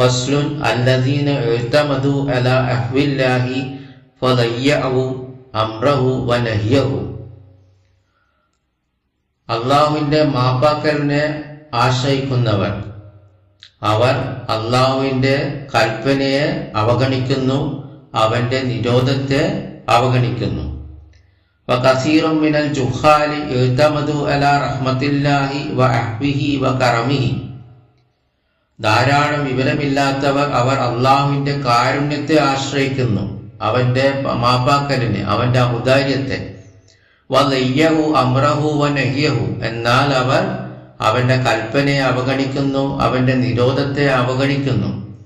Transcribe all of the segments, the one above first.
ഫസ്ലുൻ اعتمدوا على أحو الله فضيعوا അമ്രഹു വനഹ്യഹു. അള്ളാഹുവിന്റെ മാപ്പാക്കലിനെ ആശ്രയിക്കുന്നവർ അവർ അള്ളാഹുവിന്റെ കൽപ്പനയെ അവഗണിക്കുന്നു അവന്റെ നിരോധത്തെ അവഗണിക്കുന്നു. ജുഹാലി എഴുത്തമതു അല റഹ്മത്തില്ലാഹി അഹ്വിഹി വ കറമിഹി. ധാരാളം വിവരമില്ലാത്തവർ അവർ അള്ളാഹുവിന്റെ കാരുണ്യത്തെ ആശ്രയിക്കുന്നു. അവന്റെ മാപ്പാക്കലിനെ അവന്റെ ഔദാര്യത്തെ. വലയ്യഹു അമ്രഹു വനഹ്യഹു. എന്നാൽ അവർ അവന്റെ കൽപ്പനയെ അവഗണിക്കുന്നു അവന്റെ നിരോധത്തെ അവഗണിക്കുന്നു.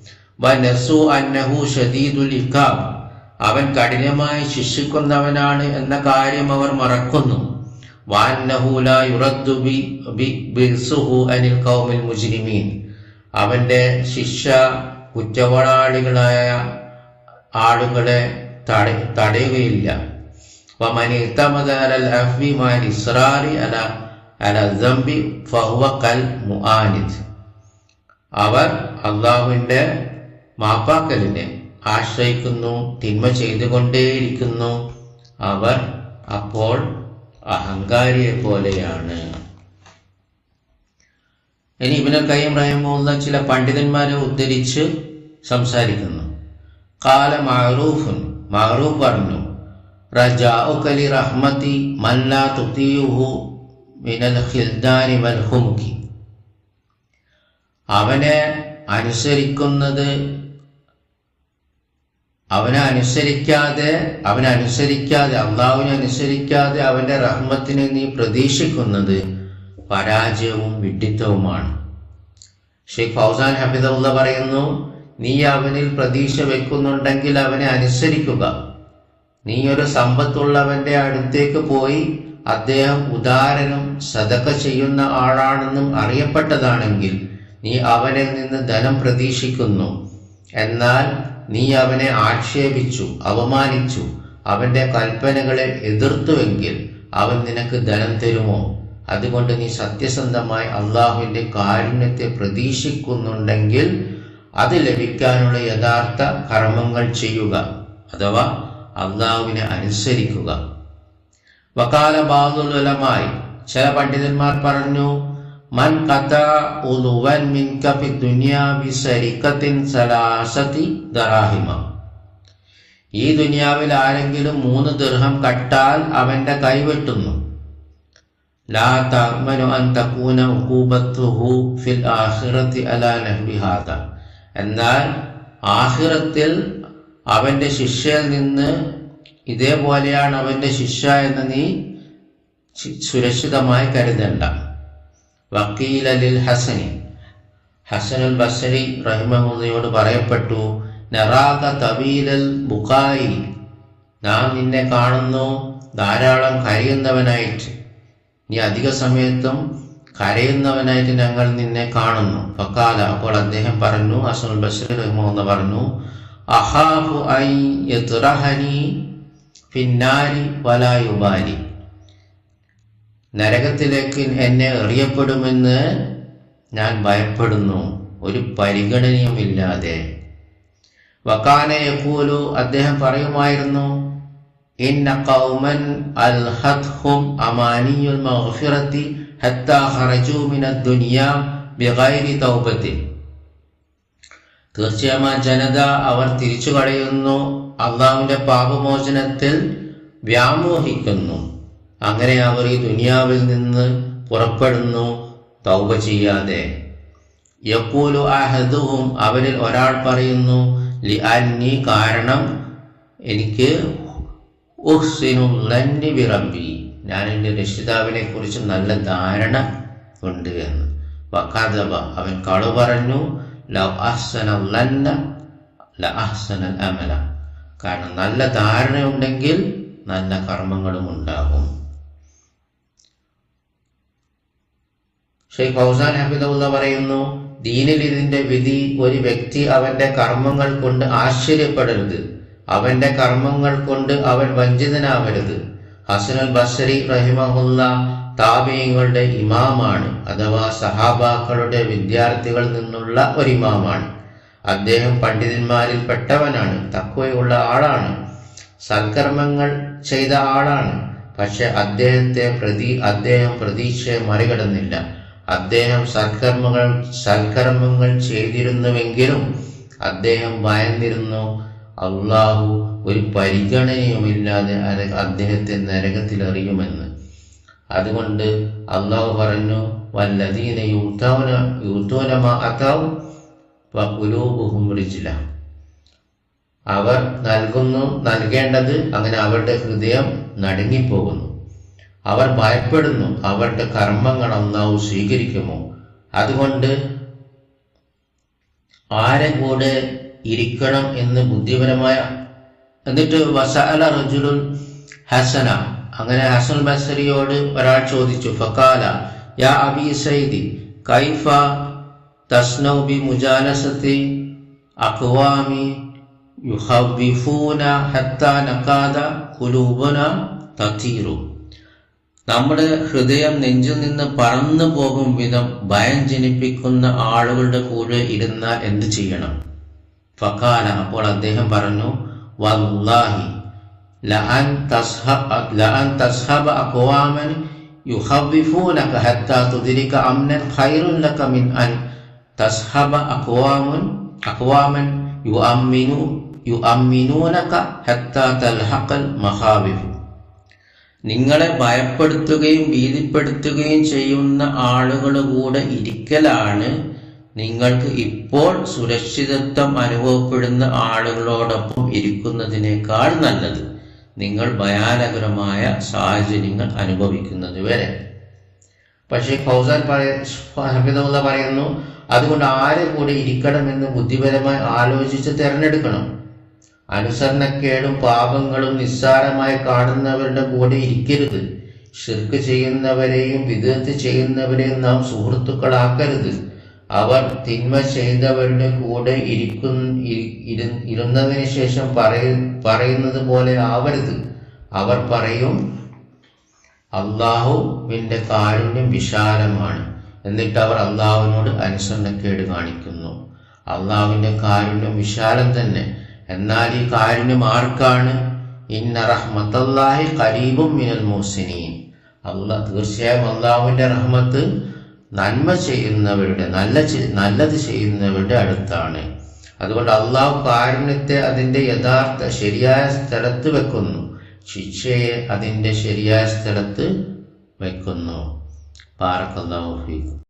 വനസു അന്നഹു ഷദീദുൽ ഇഖാബ്. അവൻ കഠിനമായി ശിക്ഷിക്കുന്നവനാണ് എന്ന കാര്യം അവർ മറക്കുന്നു. വാന്നഹു ലാ യുറദ്ദു ബി ബി അനിൽ ഖൗമിൽ മുജ്രിമീൻ. അവന്റെ ശിക്ഷ കുറ്റവാളികളായ ആളുകളെ തടയുകയില്ല. അവർ അള്ളാഹുവിന്റെ മാപ്പാക്കലിനെ ആശ്രയിക്കുന്നു തിന്മ ചെയ്തുകൊണ്ടേയിരിക്കുന്നു. അവർ അപ്പോൾ അഹങ്കാരിയെ പോലെയാണ് ഇനി ഇബിന് കയ്യം റഹിമുള്ള ചില പണ്ഡിതന്മാരെ ഉദ്ധരിച്ച് സംസാരിക്കുന്നു. കാല മാറൂഫുൻ മാറൂഫ് പറഞ്ഞു റജാഉകലി റഹ്മതി മല്ലാ തുതിയുഹു മിനൽ ഖിൽദാനി വൽ അവനെ അനുസരിക്കുന്നത് അവനെ അനുസരിക്കാതെ അവനെ അനുസരിക്കാതെ അള്ളാഹുവിനെ അനുസരിക്കാതെ അവന്റെ റഹ്മത്തിനെ നീ പ്രതീക്ഷിക്കുന്നത് പരാജയവും വിഡിത്തവുമാണ്. ഷെയ്ഖ് ഫൗസാൻ ഹബിദുള്ള പറയുന്നു നീ അവനിൽ പ്രതീക്ഷ വെക്കുന്നുണ്ടെങ്കിൽ അവനെ അനുസരിക്കുക. നീ ഒരു സമ്പത്തുള്ളവന്റെ അടുത്തേക്ക് പോയി അദ്ദേഹം ഉദാരനും സതക ചെയ്യുന്ന ആളാണെന്നും അറിയപ്പെട്ടതാണെങ്കിൽ നീ അവനിൽ നിന്ന് ധനം പ്രതീക്ഷിക്കുന്നു. എന്നാൽ നീ അവനെ ആക്ഷേപിച്ചു അവമാനിച്ചു അവന്റെ കൽപ്പനകളെ എതിർത്തുവെങ്കിൽ അവൻ നിനക്ക് ധനം തരുമോ? അതുകൊണ്ട് നീ സത്യസന്ധമായി അള്ളാഹുവിന്റെ കാരുണ്യത്തെ പ്രതീക്ഷിക്കുന്നുണ്ടെങ്കിൽ അത് ലഭിക്കാനുള്ള യഥാർത്ഥ കർമ്മങ്ങൾ ചെയ്യുക അഥവാ അള്ളാഹുവിനെ അനുസരിക്കുക. വക്കാല ബാദുലമായി ചില പണ്ഡിതന്മാർ പറഞ്ഞു മൻ സലാസതി ദറാഹിമ. ഈ ദുനിയാവിൽ ആരെങ്കിലും മൂന്ന് ദീർഘം കട്ടാൽ അവന്റെ കൈവെട്ടുന്നു ലാ തഅ്മനു അൻ തകൂന عقوبته ഫിൽ ആഖിറതി على نحو هذا എന്നാൽ ആഖിറത്തിൽ അവന്റെ ശിക്ഷയിൽ നിന്ന് ഇതേപോലെയാണ് അവന്റെ ശിക്ഷ എന്ന് നീ സുരക്ഷിതമായി കരുതണ്ട. വക്കീൽ അലിൽ ഹസനി. ഹസനുൽ ബസരി റഹിമഹുദയോട് പറയപ്പെട്ടു നറാക തബീലൽ ബുഖായി നാം നിന്നെ കാണുന്നു ധാരാളം കരയുന്നവനായിട്ട്. നീ അധിക സമയത്തും കരയുന്നവനായിട്ട് ഞങ്ങൾ നിന്നെ കാണുന്നു. ഫക്കാല അപ്പോൾ അദ്ദേഹം പറഞ്ഞു അസുൽ ബഷീർ റഹ്മെന്ന് പറഞ്ഞു അഹാഫു ഐ പിന്നാരി വലായുബാരി നരകത്തിലേക്ക് എന്നെ എറിയപ്പെടുമെന്ന് ഞാൻ ഭയപ്പെടുന്നു. ഒരു പരിഗണനയുമില്ലാതെ. വക്കാനെ യഖൂലു അദ്ദേഹം പറയുമായിരുന്നു ഇന്ന ഖൗമൻ അൽഹത്ഹും അമാനിയുൽ മഗ്ഫിറതി ഹത്താ ഖറജു മിനദ് ദുനിയ ബിഗൈരി തൗബത്തിൻ തീർച്ചയായും ആ ജനത അവർ തിരിച്ചു കളയുന്നു അള്ളാവിന്റെ പാപമോചനത്തിൽ വ്യാമോഹിക്കുന്നു. അങ്ങനെ അവർ ഈ ദുനിയാവിൽ നിന്ന് പുറപ്പെടുന്നു തൗബ ചെയ്യാതെ. യക്കൂലു അഹദുഹും അവരിൽ ഒരാൾ പറയുന്നു ലി അന്നി കാരണം എനിക്ക് ഉഹ്സിനുല്ലന്നി വിറമ്പി. ഞാൻ എന്റെ രക്ഷിതാവിനെ കുറിച്ച് നല്ല ധാരണ ഉണ്ട് എന്ന്. വക്കാദബ അവൻ കളു പറഞ്ഞു അമല. കാരണം നല്ല ധാരണയുണ്ടെങ്കിൽ നല്ല കർമ്മങ്ങളും ഉണ്ടാകും. ഷെയ്ഖ് ഫൗസാൻ ഹബിദുള്ള പറയുന്നു ദീനിൽ ഇതിന്റെ വിധി ഒരു വ്യക്തി അവന്റെ കർമ്മങ്ങൾ കൊണ്ട് ആശ്ചര്യപ്പെടരുത്. അവന്റെ കർമ്മങ്ങൾ കൊണ്ട് അവൻ വഞ്ചിതനാവരുത്. ഹസനുൽ ബസരി റഹിമഹുല്ല താപീയങ്ങളുടെ ഇമാമാണ് അഥവാ സഹാബാക്കളുടെ വിദ്യാർത്ഥികളിൽ നിന്നുള്ള ഒരു ഇമാമാണ്. അദ്ദേഹം പണ്ഡിതന്മാരിൽ പെട്ടവനാണ് തക്കവയുള്ള ആളാണ് സൽക്കർമ്മങ്ങൾ ചെയ്ത ആളാണ്. പക്ഷെ അദ്ദേഹത്തെ പ്രതി അദ്ദേഹം പ്രതീക്ഷയെ മറികടന്നില്ല. അദ്ദേഹം സൽക്കർമ്മങ്ങൾ സൽക്കർമ്മങ്ങൾ ചെയ്തിരുന്നുവെങ്കിലും അദ്ദേഹം ഭയന്നിരുന്നു. അള്ളാഹു ഒരു പരിഗണനയുമില്ലാതെ അദ്ദേഹത്തെ നരകത്തിൽ എറിയുമെന്ന് അതുകൊണ്ട് അള്ളാഹു പറഞ്ഞു വല്ലതീന യൂത്തവന യൂത്തോനമാക്കാവും റിജില. അവർ നൽകുന്നു നൽകേണ്ടത് അങ്ങനെ അവരുടെ ഹൃദയം നടുങ്ങിപ്പോകുന്നു. അവർ ഭയപ്പെടുന്നു അവരുടെ കർമ്മങ്ങൾ അള്ളാഹു സ്വീകരിക്കുമോ? അതുകൊണ്ട് ആരെ കൂടെ ഇരിക്കണം എന്ന് ബുദ്ധിപരമായ എന്നിട്ട് വസഅല റജുലുൻ ഹസന. അങ്ങനെ ഹസൻ ബസരിയോട് ഒരാൾ ചോദിച്ചു ഫക്കാല യാ അബി സൈദി കൈഫ തസ്നൗ ബി മുജാലസത്തി അക്വാമി യുഹവിഫൂന ഹത്ത നഖാദ കുലൂബന തത്തീറു നമ്മുടെ ഹൃദയം നെഞ്ചിൽ നിന്ന് പറന്നു പോകും വിധം ഭയം ജനിപ്പിക്കുന്ന ആളുകളുടെ കൂടെ ഇരുന്നാൽ എന്ത് ചെയ്യണം? ഫക്കാല അപ്പോൾ അദ്ദേഹം പറഞ്ഞു വല്ലാഹി ലഅൻ ലഅൻ തസ്ഹബ അഖ്വാമൻ യുഖവ്വിഫൂനക ഹത്താ തുദ്രിക അംനൻ ഖൈറുൻ ലക മിൻ അൻ തസ്ഹബ അഖ്വാമൻ അഖ്വാമൻ യുഅമ്മിനു യുഅമ്മിനൂനക ഹത്താ തൽഹഖൽ മഖാവിഫു നിങ്ങളെ ഭയപ്പെടുത്തുകയും ഭീതിപ്പെടുത്തുകയും ചെയ്യുന്ന ആളുകളുടെ കൂടെ ഇരിക്കലാണ് നിങ്ങൾക്ക് ഇപ്പോൾ സുരക്ഷിതത്വം അനുഭവപ്പെടുന്ന ആളുകളോടൊപ്പം ഇരിക്കുന്നതിനേക്കാൾ നല്ലത് നിങ്ങൾ ഭയാനകരമായ സാഹചര്യങ്ങൾ അനുഭവിക്കുന്നത് വരെ. പക്ഷേ ഫൗസാൻ പറയ ഹബിദുള്ള പറയുന്നു അതുകൊണ്ട് ആരെ കൂടെ ഇരിക്കണമെന്ന് ബുദ്ധിപരമായി ആലോചിച്ച് തിരഞ്ഞെടുക്കണം. അനുസരണക്കേടും പാപങ്ങളും നിസ്സാരമായി കാണുന്നവരുടെ കൂടെ ഇരിക്കരുത്. ഷിർക്ക് ചെയ്യുന്നവരെയും വിദഗ്ധ ചെയ്യുന്നവരെയും നാം സുഹൃത്തുക്കളാക്കരുത്. അവർ തിന്മ ചെയ്തവരുടെ കൂടെ ഇരിക്കുന്ന ഇരുന്നതിന് ശേഷം പറയ പറയുന്നത് പോലെ ആവരുത്. അവർ പറയും അള്ളാഹുവിന്റെ കാരുണ്യം വിശാലമാണ്. എന്നിട്ട് അവർ അള്ളാഹുവിനോട് അനുസരണക്കേട് കാണിക്കുന്നു. അള്ളാഹുവിന്റെ കാരുണ്യം വിശാലം തന്നെ. എന്നാൽ ഈ കാരുണ്യം ആർക്കാണ്? ഇന്ന റഹ്മത്തല്ലാഹി കരീബും മിനൽ മോസിനീൻ അള്ളാഹ് തീർച്ചയായും അള്ളാഹുവിന്റെ റഹ്മത്ത് നന്മ ചെയ്യുന്നവരുടെ നല്ല നല്ലത് ചെയ്യുന്നവരുടെ അടുത്താണ്. അതുകൊണ്ട് അള്ളാഹു കാരുണ്യത്തെ അതിന്റെ യഥാർത്ഥ ശരിയായ സ്ഥലത്ത് വെക്കുന്നു. ശിക്ഷയെ അതിന്റെ ശരിയായ സ്ഥലത്ത് വെക്കുന്നു. പാറക്കല്ലാഹു